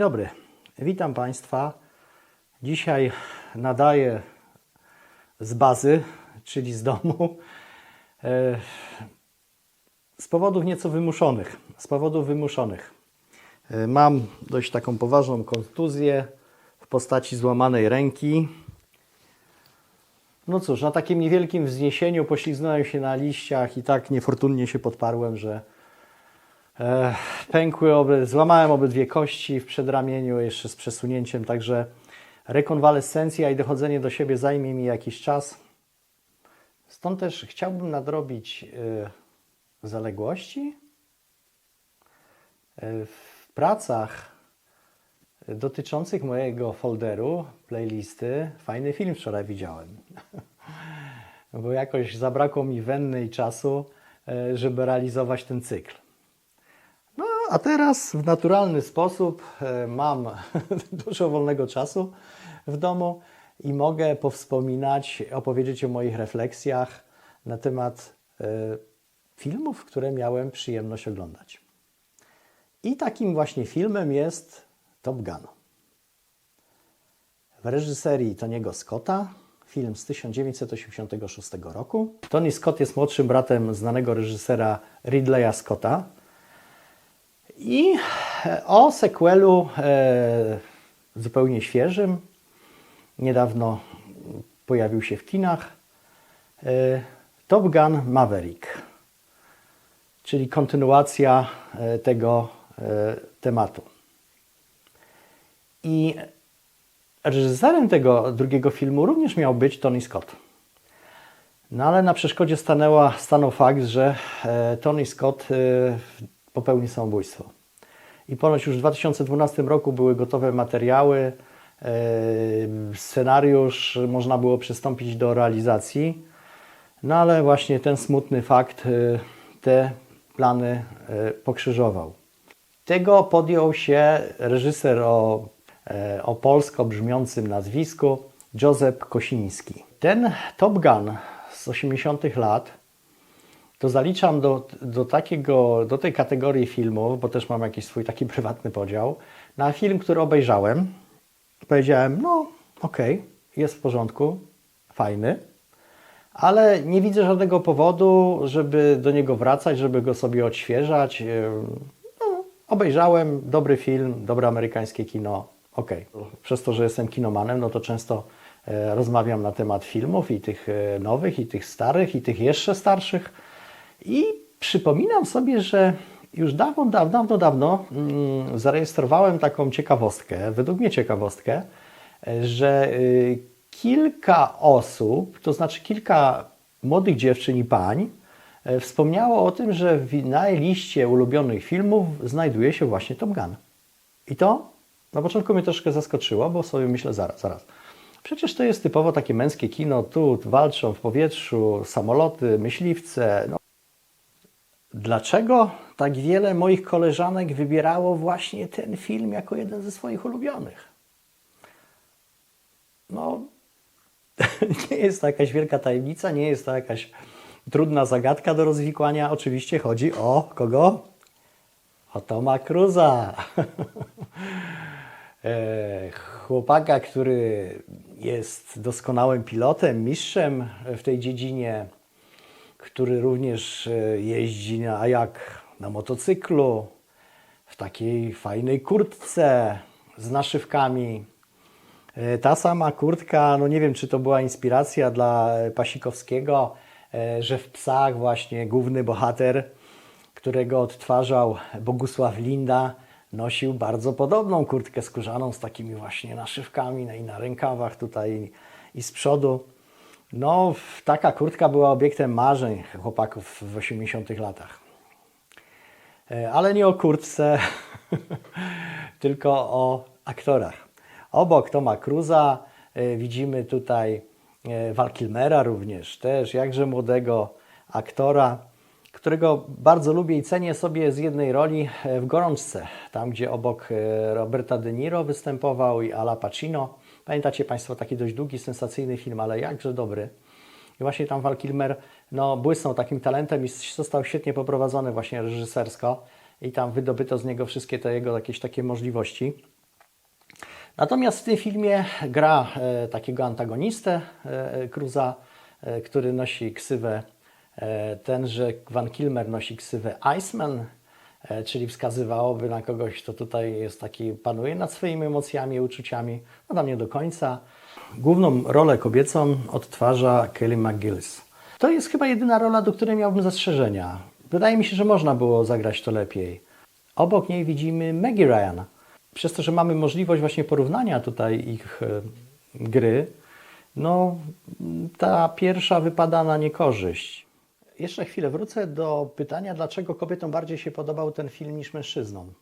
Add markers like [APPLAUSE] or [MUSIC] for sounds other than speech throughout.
dobry, witam Państwa. Dzisiaj nadaję z bazy, czyli z domu, e, z powodów nieco wymuszonych. Z powodów wymuszonych. E, Mam dość taką poważną kontuzję w postaci złamanej ręki. No cóż, na takim niewielkim wzniesieniu poślizgnąłem się na liściach i tak niefortunnie się podparłem, że pękły, oby, złamałem obydwie kości w przedramieniu jeszcze z przesunięciem, także rekonwalescencja i dochodzenie do siebie zajmie mi jakiś czas. Stąd też chciałbym nadrobić e, zaległości e, w pracach dotyczących mojego folderu, playlisty. Fajny film wczoraj widziałem. [LAUGHS] Bo jakoś zabrakło mi wenny i czasu, e, żeby realizować ten cykl. A teraz w naturalny sposób e, mam [LAUGHS] dużo wolnego czasu w domu i mogę powspominać, opowiedzieć o moich refleksjach na temat e, filmów, które miałem przyjemność oglądać. I takim właśnie filmem jest Top Gun. W reżyserii Tony'ego Scotta, film z 1986 roku. Tony Scott jest młodszym bratem znanego reżysera Ridleya Scotta. I o sequelu e, zupełnie świeżym, niedawno pojawił się w kinach, e, Top Gun Maverick, czyli kontynuacja e, tego e, tematu. I reżyserem tego drugiego filmu również miał być Tony Scott. No ale na przeszkodzie stanęła, stanął fakt, że e, Tony Scott e, popełnił samobójstwo. I ponoć już w 2012 roku były gotowe materiały, e, scenariusz, można było przystąpić do realizacji. No ale właśnie ten smutny fakt e, te plany e, pokrzyżował. Tego podjął się reżyser o, o polsko brzmiącym nazwisku Józef Kosiński. Ten Top Gun z 80 lat to zaliczam do, do, takiego, do tej kategorii filmów, bo też mam jakiś swój taki prywatny podział, na film, który obejrzałem. Powiedziałem, no okej, jest w porządku, fajny, ale nie widzę żadnego powodu, żeby do niego wracać, żeby go sobie odświeżać. No, obejrzałem, dobry film, dobre amerykańskie kino, okej. Przez to, że jestem kinomanem, no to często e, rozmawiam na temat filmów i tych e, nowych, i tych starych, i tych jeszcze starszych. I przypominam sobie, że już dawno, dawno, dawno, dawno mm, zarejestrowałem taką ciekawostkę, według mnie ciekawostkę, że y, kilka osób, to znaczy kilka młodych dziewczyn i pań, e, wspomniało o tym, że na liście ulubionych filmów znajduje się właśnie Top Gun. I to na początku mnie troszkę zaskoczyło, bo sobie myślę, zaraz, zaraz. Przecież to jest typowo takie męskie kino, tu walczą w powietrzu samoloty, myśliwce. No. Dlaczego tak wiele moich koleżanek wybierało właśnie ten film jako jeden ze swoich ulubionych? No, [LAUGHS] nie jest to jakaś wielka tajemnica, nie jest to jakaś trudna zagadka do rozwikłania. Oczywiście chodzi o kogo? O Toma Cruza. [LAUGHS] E, Chłopaka, który jest doskonałym pilotem, mistrzem w tej dziedzinie, który również e, jeździ na, jak na motocyklu, w takiej fajnej kurtce z naszywkami. E, Ta sama kurtka, no nie wiem, czy to była inspiracja dla Pasikowskiego, e, że w psach właśnie główny bohater, którego odtwarzał Bogusław Linda, nosił bardzo podobną kurtkę skórzaną z takimi właśnie naszywkami no i na rękawach tutaj i z przodu. No, taka kurtka była obiektem marzeń chłopaków w 80 latach. E, Ale nie o kurtce, [LAUGHS] tylko o aktorach. Obok Toma Cruza e, widzimy tutaj e, Val Kilmera również, też jakże młodego aktora, którego bardzo lubię i cenię sobie z jednej roli w Gorączce, tam gdzie obok Roberta De Niro występował i Ala Pacino. Pamiętacie Państwo taki dość długi, sensacyjny film, ale jakże dobry. I właśnie tam Val Kilmer no, błysnął takim talentem i został świetnie poprowadzony właśnie reżysersko i tam wydobyto z niego wszystkie te jego jakieś takie możliwości. Natomiast w tym filmie gra e, takiego antagonistę e, Cruza, e, który nosi ksywę e, tenże Van Kilmer nosi ksywę Iceman, czyli wskazywałoby na kogoś, kto tutaj jest taki, panuje nad swoimi emocjami uczuciami. No tam nie do końca. Główną rolę kobiecą odtwarza Kelly McGillis. To jest chyba jedyna rola, do której miałbym zastrzeżenia. Wydaje mi się, że można było zagrać to lepiej. Obok niej widzimy Maggie Ryan. Przez to, że mamy możliwość właśnie porównania tutaj ich e, gry, no ta pierwsza wypada na niekorzyść. Jeszcze chwilę wrócę do pytania, dlaczego kobietom bardziej się podobał ten film niż mężczyznom.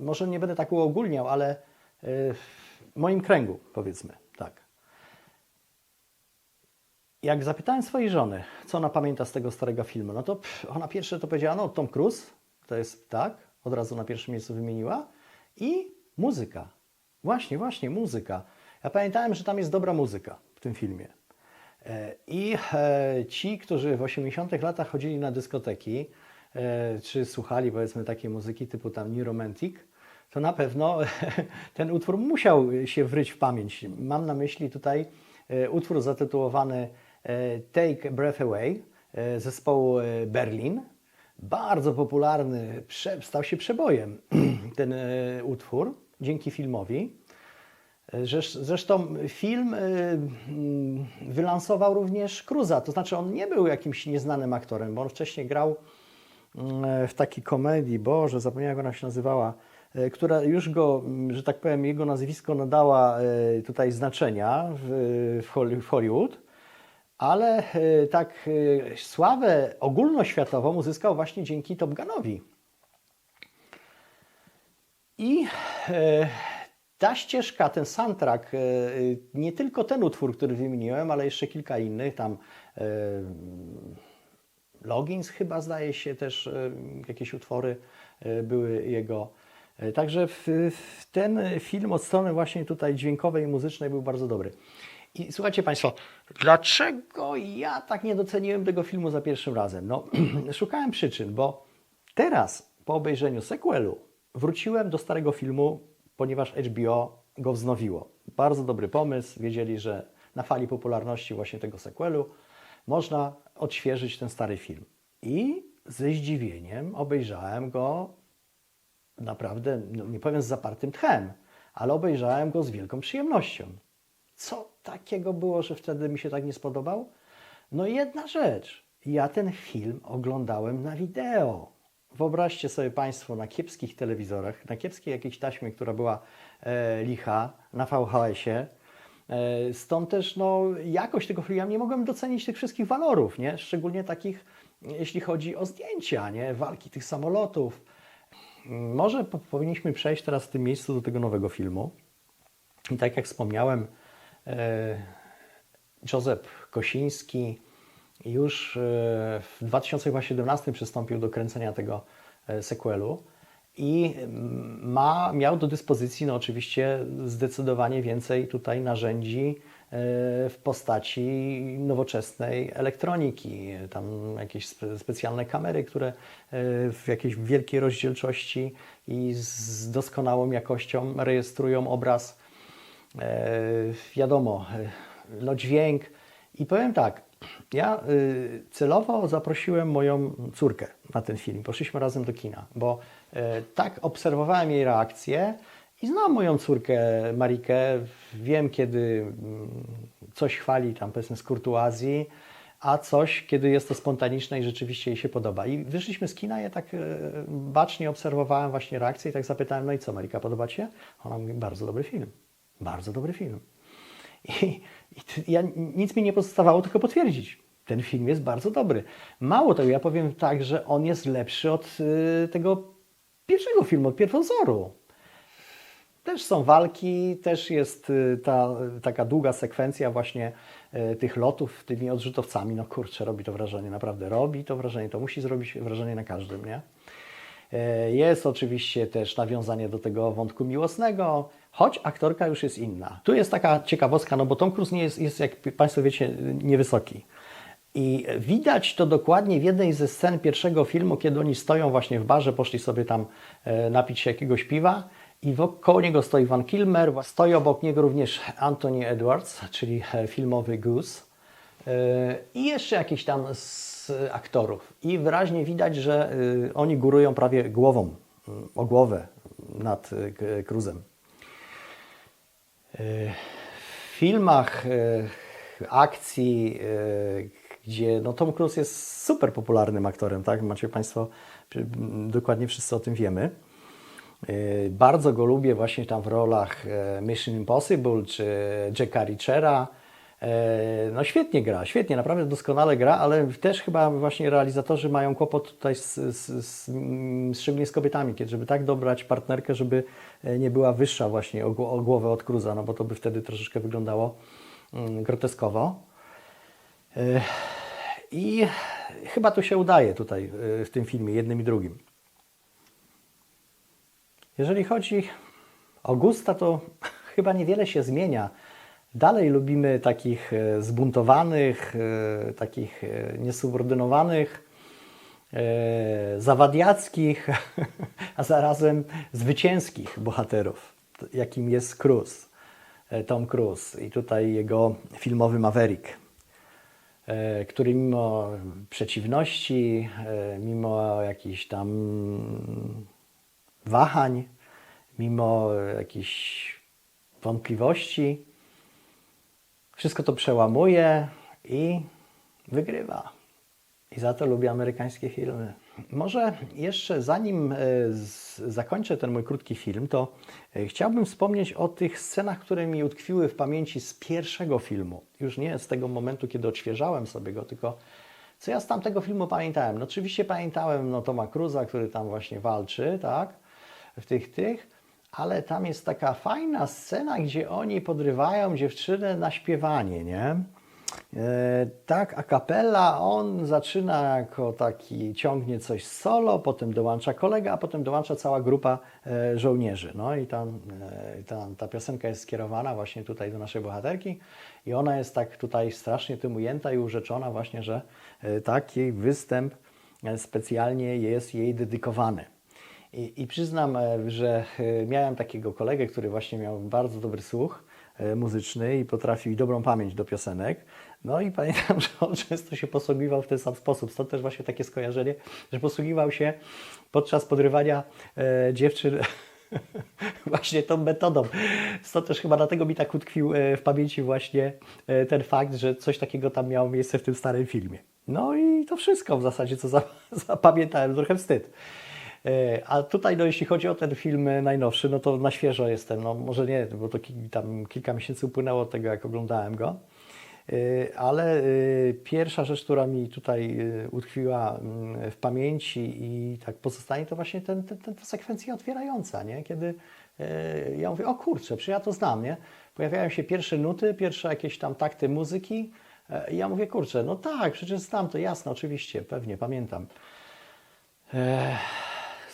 Może nie będę tak uogólniał, ale e, w moim kręgu, powiedzmy, tak. Jak zapytałem swojej żony, co ona pamięta z tego starego filmu, no to ona pierwsze to powiedziała, no Tom Cruise, to jest tak, od razu na pierwszym miejscu wymieniła i muzyka. Właśnie, właśnie, muzyka. Ja pamiętałem, że tam jest dobra muzyka w tym filmie. I e, ci, którzy w 80 latach chodzili na dyskoteki, e, czy słuchali powiedzmy takiej muzyki typu tam New Romantic, to na pewno [LAUGHS] ten utwór musiał się wryć w pamięć. Mam na myśli tutaj e, utwór zatytułowany Take Breath Away zespołu Berlin. Bardzo popularny, stał się przebojem [CLEARS THROAT] ten utwór dzięki filmowi. Zresz- Zresztą film y, mm, wylansował również Cruza, to znaczy on nie był jakimś nieznanym aktorem, bo on wcześniej grał mm, w takiej komedii, Boże, zapomniałem jak ona się nazywała, y, która już go, mm, że tak powiem, jego nazwisko nadała y, tutaj znaczenia w, w Holly- w Hollywood, ale tak sławę ogólnoświatową uzyskał właśnie dzięki Top Gunowi. I ta ścieżka, ten soundtrack, e, nie tylko ten utwór, który wymieniłem, ale jeszcze kilka innych, tam e, Logins chyba zdaje się też, e, jakieś utwory e, były jego. E, Także ten film od strony właśnie tutaj dźwiękowej i muzycznej był bardzo dobry. I słuchajcie Państwo, dlaczego ja tak nie doceniłem tego filmu za pierwszym razem? No, [CLEARS THROAT] szukałem przyczyn, bo teraz po obejrzeniu sequelu wróciłem do starego filmu, ponieważ HBO go wznowiło. Bardzo dobry pomysł, wiedzieli, że na fali popularności właśnie tego sequelu można odświeżyć ten stary film. I ze zdziwieniem obejrzałem go naprawdę, no nie powiem z zapartym tchem, ale obejrzałem go z wielką przyjemnością. Co takiego było, że wtedy mi się tak nie spodobał? No jedna rzecz. Ja ten film oglądałem na wideo. Wyobraźcie sobie Państwo na kiepskich telewizorach, na kiepskiej jakiejś taśmie, która była e, licha, na VHS-ie. E, stąd też no, jakość tego filmu, ja nie mogłem docenić tych wszystkich walorów, nie? szczególnie takich, jeśli chodzi o zdjęcia, nie? walki tych samolotów. Może po, powinniśmy przejść teraz w tym miejscu do tego nowego filmu. I tak jak wspomniałem, e, Józef Kosiński już e, w 2017 przystąpił do kręcenia tego e, sequelu i mm, ma, miał do dyspozycji no oczywiście zdecydowanie więcej tutaj narzędzi e, w postaci nowoczesnej elektroniki, tam jakieś spe, specjalne kamery, które w jakiejś wielkiej rozdzielczości i z doskonałą jakością rejestrują obraz wiadomo, no dźwięk. I powiem tak, ja y, celowo zaprosiłem moją córkę na ten film. Poszliśmy razem do kina, bo e, tak obserwowałem jej reakcję i znam moją córkę Marikę. Wiem, kiedy mm, coś chwali tam powiedzmy z kurtuazji, a coś, kiedy jest to spontaniczne i rzeczywiście jej się podoba. I wyszliśmy z kina, ja tak e, bacznie obserwowałem właśnie reakcję i tak zapytałem, no i co Marika, podoba Ci się? Ona mówi, bardzo dobry film. Bardzo dobry film. I, i ja, nic mi nie pozostawało tylko potwierdzić. Ten film jest bardzo dobry. Mało tego, ja powiem tak, że on jest lepszy od y, tego pierwszego filmu, od pierwowzoru. Też są walki, też jest y, ta taka długa sekwencja właśnie y, tych lotów tymi odrzutowcami. No kurczę, robi to wrażenie, naprawdę robi to wrażenie. To musi zrobić wrażenie na każdym, nie? E, Jest oczywiście też nawiązanie do tego wątku miłosnego, choć aktorka już jest inna. Tu jest taka ciekawostka, no bo Tom Cruise nie jest, jest, jak Państwo wiecie, niewysoki. I widać to dokładnie w jednej ze scen pierwszego filmu, kiedy oni stoją właśnie w barze, poszli sobie tam e, napić się jakiegoś piwa I wokoło niego stoi Van Kilmer, stoi obok niego również Anthony Edwards, czyli e, filmowy Goose. E, I jeszcze jakiś tam z aktorów. I wyraźnie widać, że oni górują prawie głową, o głowę nad Cruzem. W filmach e, akcji, e, gdzie no Tom Cruise jest super popularnym aktorem, tak? Macie Państwo, dokładnie wszyscy o tym wiemy. E, Bardzo go lubię właśnie tam w rolach Mission Impossible czy Jacka Richera. E, No świetnie gra, świetnie, naprawdę doskonale gra, ale też chyba właśnie realizatorzy mają kłopot tutaj z, z, z, szczególnie z kobietami, kiedy żeby tak dobrać partnerkę, żeby e, nie była wyższa właśnie o, o głowę od Cruza, no bo to by wtedy troszeczkę wyglądało mm, groteskowo. E, I chyba to się udaje tutaj w tym filmie, jednym i drugim. Jeżeli chodzi o gusta, to [LAUGHS] chyba niewiele się zmienia. Dalej lubimy takich e, zbuntowanych, e, takich e, niesubordynowanych, zawadiackich, [LAUGHS] a zarazem zwycięskich bohaterów, jakim jest e, Tom Cruise i tutaj jego filmowy Maverick który mimo przeciwności, mimo jakichś tam wahań, mimo jakichś wątpliwości, wszystko to przełamuje i wygrywa. I za to lubię amerykańskie filmy. Może jeszcze zanim e, zakończę ten mój krótki film, to e, chciałbym wspomnieć o tych scenach, które mi utkwiły w pamięci z pierwszego filmu. Już nie z tego momentu, kiedy odświeżałem sobie go, tylko co ja z tamtego filmu pamiętałem. No oczywiście pamiętałem no, Toma Cruza, który tam właśnie walczy, tak, w tych, tych, ale tam jest taka fajna scena, gdzie oni podrywają dziewczynę na śpiewanie, nie? E, tak, a capella on zaczyna jako taki, ciągnie coś solo, potem dołącza kolega, a potem dołącza cała grupa e, żołnierzy. No i tam, e, ta, ta piosenka jest skierowana właśnie tutaj do naszej bohaterki i ona jest tak tutaj strasznie tym ujęta i urzeczona właśnie, że taki występ specjalnie jest jej dedykowany. I, I przyznam, e, że e, miałem takiego kolegę, który właśnie miał bardzo dobry słuch e, muzyczny i potrafił i dobrą pamięć do piosenek. No i pamiętam, [LAUGHS] że on często się posługiwał w ten sam sposób. Stąd też właśnie takie skojarzenie, że posługiwał się podczas podrywania e, dziewczyn [LAUGHS] właśnie tą metodą. Stąd też chyba dlatego mi tak utkwił w pamięci właśnie ten fakt, że coś takiego tam miało miejsce w tym starym filmie. No i to wszystko w zasadzie, co za- [LAUGHS] zapamiętałem, trochę wstyd. E, A tutaj, no, jeśli chodzi o ten film najnowszy, no to na świeżo jestem. No, może nie, bo to tam kilka miesięcy upłynęło od tego, jak oglądałem go. E, Ale e, pierwsza rzecz, która mi tutaj utkwiła mm, w pamięci i tak pozostanie, to właśnie ten, ten, ten, ta sekwencja otwierająca, nie? kiedy ja mówię, o kurczę, przecież ja to znam, nie? Pojawiają się pierwsze nuty, pierwsze jakieś tam takty muzyki i ja mówię, kurczę, no tak, przecież znam to, jasne, oczywiście, pewnie, pamiętam. Ech,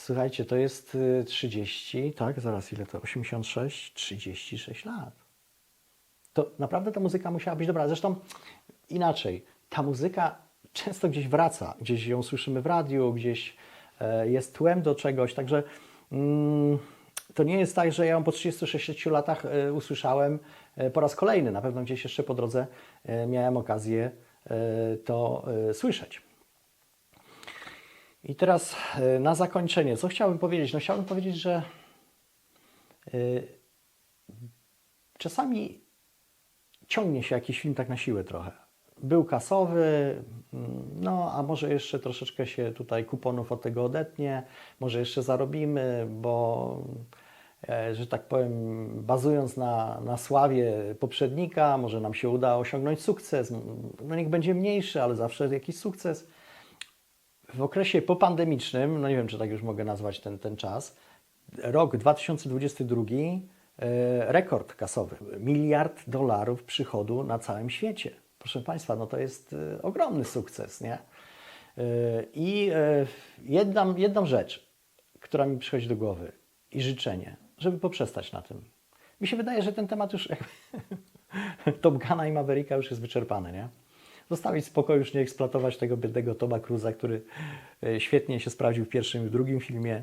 Słuchajcie, to jest y, 30, tak? Zaraz ile to? 86, 36 lat. To naprawdę ta muzyka musiała być dobra. Zresztą inaczej, ta muzyka często gdzieś wraca, gdzieś ją słyszymy w radiu, gdzieś e, jest tłem do czegoś, także mm, to nie jest tak, że ja ją po 36 latach e, usłyszałem e, po raz kolejny. Na pewno gdzieś jeszcze po drodze miałem okazję to słyszeć. I teraz e, na zakończenie, co chciałbym powiedzieć? No chciałbym powiedzieć, że e, czasami ciągnie się jakiś film tak na siłę trochę. Był kasowy, mm, no a może jeszcze troszeczkę się tutaj kuponów od tego odetnie, może jeszcze zarobimy, bo e, że tak powiem, bazując na, na sławie poprzednika, może nam się uda osiągnąć sukces. No niech będzie mniejszy, ale zawsze jakiś sukces. W okresie popandemicznym, no nie wiem, czy tak już mogę nazwać ten, ten czas, rok 2022, e, rekord kasowy. Miliard dolarów przychodu na całym świecie. Proszę Państwa, no to jest e, ogromny sukces, nie? E, I jedną, jedną rzecz, która mi przychodzi do głowy i życzenie, żeby poprzestać na tym. Mi się wydaje, że ten temat już [LAUGHS] Top Guna i Mavericka już jest wyczerpany, nie? Zostawić spokoju, już nie eksploatować tego biednego Toma Cruza, który e, świetnie się sprawdził w pierwszym i w drugim filmie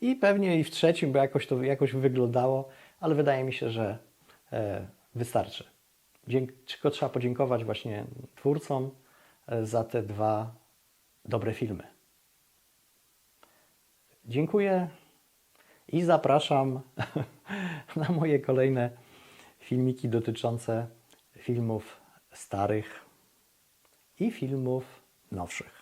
I pewnie i w trzecim, bo jakoś to jakoś wyglądało, ale wydaje mi się, że e, wystarczy. Dzięk, tylko trzeba podziękować właśnie twórcom e, za te dwa dobre filmy. Dziękuję i zapraszam [LAUGHS] na moje kolejne filmiki dotyczące filmów starych i filmów nowszych.